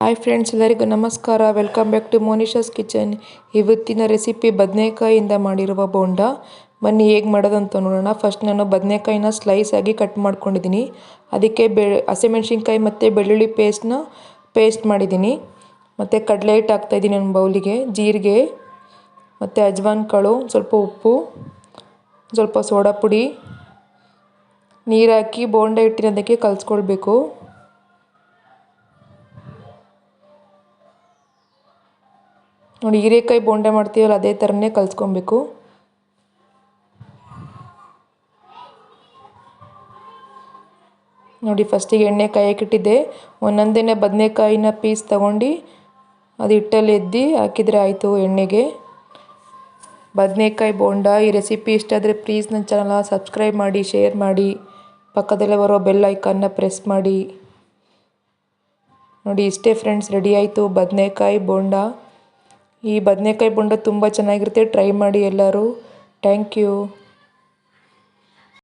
Hi friends ಎಲ್ಲರಿಗೂ ನಮಸ್ಕಾರ. Welcome back to Monisha's kitchen ಇವತ್ತಿನ ರೆಸಿಪಿ ಬದನೆಕಾಯಿಂದ ಮಾಡಿರುವ ಬೋಂಡ. ಬನ್ನಿ, ಹೇಗೆ ಮಾಡೋದಂತ ನೋಡೋಣ. ಫಸ್ಟ್ ನಾನು ಬದನೆಕಾಯಿನ ಸ್ಲೈಸ್ ಆಗಿ ಕಟ್ ಮಾಡ್ಕೊಂಡಿದ್ದೀನಿ. ಅದಕ್ಕೆ ಬೆ, ಹಸಿಮೆಣ್ಸಿನ್ಕಾಯಿ ಮತ್ತು ಬೆಳ್ಳುಳ್ಳಿ ಪೇಸ್ಟ್ನ ಪೇಸ್ಟ್ ಮಾಡಿದ್ದೀನಿ. ಮತ್ತು ಕಡಲೆ ಹಿಟ್ಟು ಹಾಕ್ತಾಯಿದ್ದೀನಿ ನನ್ನ ಬೌಲಿಗೆ. ಜೀರಿಗೆ, ಮತ್ತು ಅಜ್ವಾನ್ ಕಾಳು, ಸ್ವಲ್ಪ ಉಪ್ಪು, ಸ್ವಲ್ಪ ಸೋಡಾ ಪುಡಿ. ನೀರಾಕಿ ಹಾಕಿ ಬೋಂಡ ಹಿಟ್ಟಿನದಕ್ಕೆ ಕಲಿಸ್ಕೊಳ್ಬೇಕು. ನೋಡಿ ಹೀರೆಕಾಯಿ ಬೋಂಡೆ ಮಾಡ್ತೀವಲ್ಲ, ಅದೇ ಥರನೇ ಕಲಿಸ್ಕೊಬೇಕು. ನೋಡಿ ಫಸ್ಟಿಗೆ ಎಣ್ಣೆ ಕಾಯಕ್ಕಿಟ್ಟಿದ್ದೆ ಒಂದೊಂದೇ ಬದನೆಕಾಯಿನ ಪೀಸ್ ತಗೊಂಡು ಅದು ಹಿಟ್ಟಲ್ಲಿ ಎದ್ದು ಹಾಕಿದರೆ ಆಯಿತು ಎಣ್ಣೆಗೆ. ಬದನೆಕಾಯಿ ಬೋಂಡ, ಈ ರೆಸಿಪಿ ಇಷ್ಟ ಆದರೆ ಪ್ಲೀಸ್ ನನ್ನ ಚಾನಲ್ನ ಸಬ್ಸ್ಕ್ರೈಬ್ ಮಾಡಿ ಶೇರ್ ಮಾಡಿ, ಪಕ್ಕದಲ್ಲೇ ಬರೋ ಬೆಲ್ ಐಕಾನ್ನ ಪ್ರೆಸ್ ಮಾಡಿ. ನೋಡಿ ಇಷ್ಟೇ ಫ್ರೆಂಡ್ಸ್ ರೆಡಿ ಆಯಿತು. ಬದನೆಕಾಯಿ, ಬೋಂಡ. ಈ ಬದನೆಕಾಯಿ ಬೋಂಡ ತುಂಬ ಚೆನ್ನಾಗಿರುತ್ತೆ. ಟ್ರೈ ಮಾಡಿ ಎಲ್ಲರೂ. Thank you